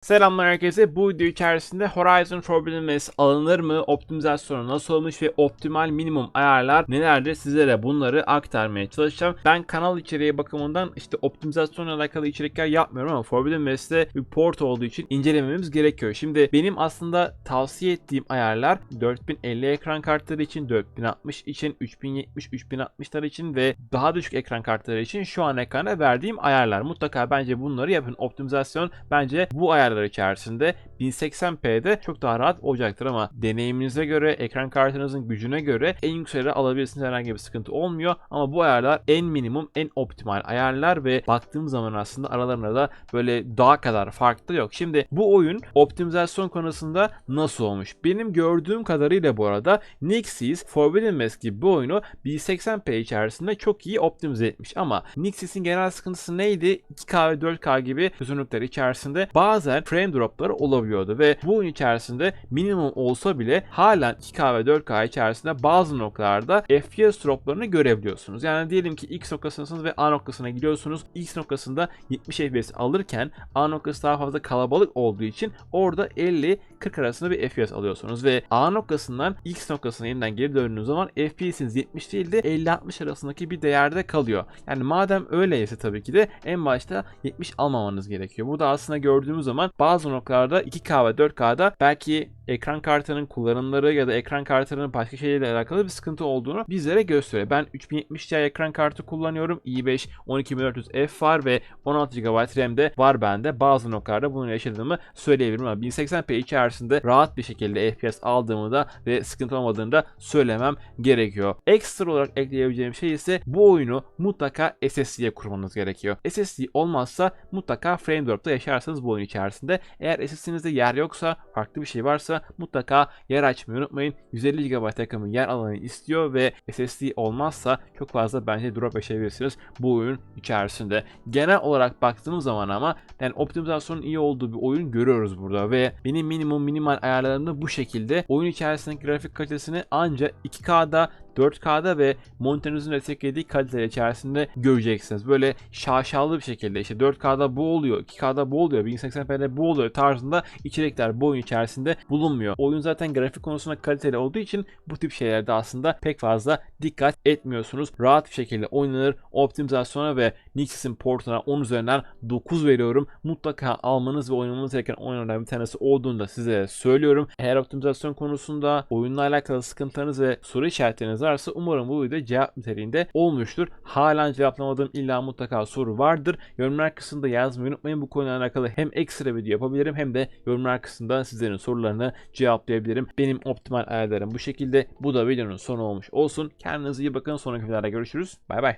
Selamlar herkese. Bu video içerisinde Horizon Forbidden West alınır mı? Optimizasyonu nasıl olmuş ve optimal minimum ayarlar nelerdir? Sizlere bunları aktarmaya çalışacağım. Ben kanal içeriği bakımından işte optimizasyonla alakalı içerikler yapmıyorum ama Forbidden West'te bir port olduğu için incelememiz gerekiyor. Şimdi benim aslında tavsiye ettiğim ayarlar 4050 ekran kartları için, 4060 için, 3070, 3060'lar için ve daha düşük ekran kartları için şu an ekrana verdiğim ayarlar. Mutlaka bence bunları yapın. Optimizasyon bence bu ayarlar içerisinde 1080p'de çok daha rahat olacaktır ama deneyiminize göre, ekran kartınızın gücüne göre en yükseğe alabilirsiniz herhangi bir sıkıntı olmuyor ama bu ayarlar en minimum, en optimal ayarlar ve baktığım zaman aslında aralarında da böyle daha kadar farklı yok. Şimdi bu oyun optimizasyon konusunda nasıl olmuş? Benim gördüğüm kadarıyla bu arada Nixis Forbidden West gibi bir oyunu 1080p içerisinde çok iyi optimize etmiş ama Nixis'in genel sıkıntısı neydi? 2K ve 4K gibi çözünürlükler içerisinde bazen frame dropları olabiliyordu ve bu oyun içerisinde minimum olsa bile hala 2K ve 4K içerisinde bazı noktalarda FPS droplarını görebiliyorsunuz. Yani diyelim ki X noktasındasınız ve A noktasına gidiyorsunuz. X noktasında 70 FPS alırken A noktası daha fazla kalabalık olduğu için orada 50-40 arasında bir FPS alıyorsunuz ve A noktasından X noktasına yeniden geri döndüğünüz zaman FPS'iniz 70 değil de 50-60 arasındaki bir değerde kalıyor. Yani madem öyleyse tabii ki de en başta 70 almamanız gerekiyor. Burada aslında gördüğümüz zaman bazı noktalarda 2K ve 4K'da belki ekran kartının kullanımları ya da ekran kartının başka şeylerle alakalı bir sıkıntı olduğunu bizlere gösteriyor. Ben 3070 Ti ekran kartı kullanıyorum. i5 12400F var ve 16 GB RAM de var bende. Bazı noktalarda bunu yaşadığımı söyleyebilirim ama 1080p içerisinde rahat bir şekilde FPS aldığımı da ve sıkıntı olmadığını da söylemem gerekiyor. Ekstra olarak ekleyebileceğim şey ise bu oyunu mutlaka SSD'ye kurmanız gerekiyor. SSD olmazsa mutlaka frame drop'ta yaşarsınız bu oyun içerisinde. Eğer SSD'nizde yer yoksa, farklı bir şey varsa mutlaka yer açmayı unutmayın. 150 GB takımı yer alanı istiyor ve SSD olmazsa çok fazla bence drop yaşayabilirsiniz bu oyun içerisinde. Genel olarak baktığımız zaman ama yani optimizasyonun iyi olduğu bir oyun görüyoruz burada ve benim minimum minimal ayarlarımda bu şekilde oyun içerisindeki grafik kalitesini ancak 2K'da 4K'da ve monitörünüzün desteklediği kaliteler içerisinde göreceksiniz. Böyle şaşalı bir şekilde işte 4K'da bu oluyor, 2K'da bu oluyor, 1080p'de bu oluyor tarzında içerikler bu oyun içerisinde bulunmuyor. Oyun zaten grafik konusunda kaliteli olduğu için bu tip şeylerde aslında pek fazla dikkat etmiyorsunuz. Rahat bir şekilde oynanır. Optimizasyona ve Nixis'in portuna 10 üzerinden 9 veriyorum. Mutlaka almanız ve oynamanız gereken oyunlardan bir tanesi olduğunu da size söylüyorum. Eğer optimizasyon konusunda oyunla alakalı sıkıntılarınız ve soru işaretleriniz varsa umarım bu video cevap niteliğinde olmuştur. Halen cevaplamadığım illa mutlaka soru vardır. Yorumlar kısmında yazmayı unutmayın. Bu konuyla alakalı hem ekstra video yapabilirim hem de yorumlar kısmında sizlerin sorularını cevaplayabilirim. Benim optimal ayarlarım bu şekilde. Bu da videonun sonu olmuş olsun. Kendinize iyi bakın. Sonraki videolarda görüşürüz. Bay bay.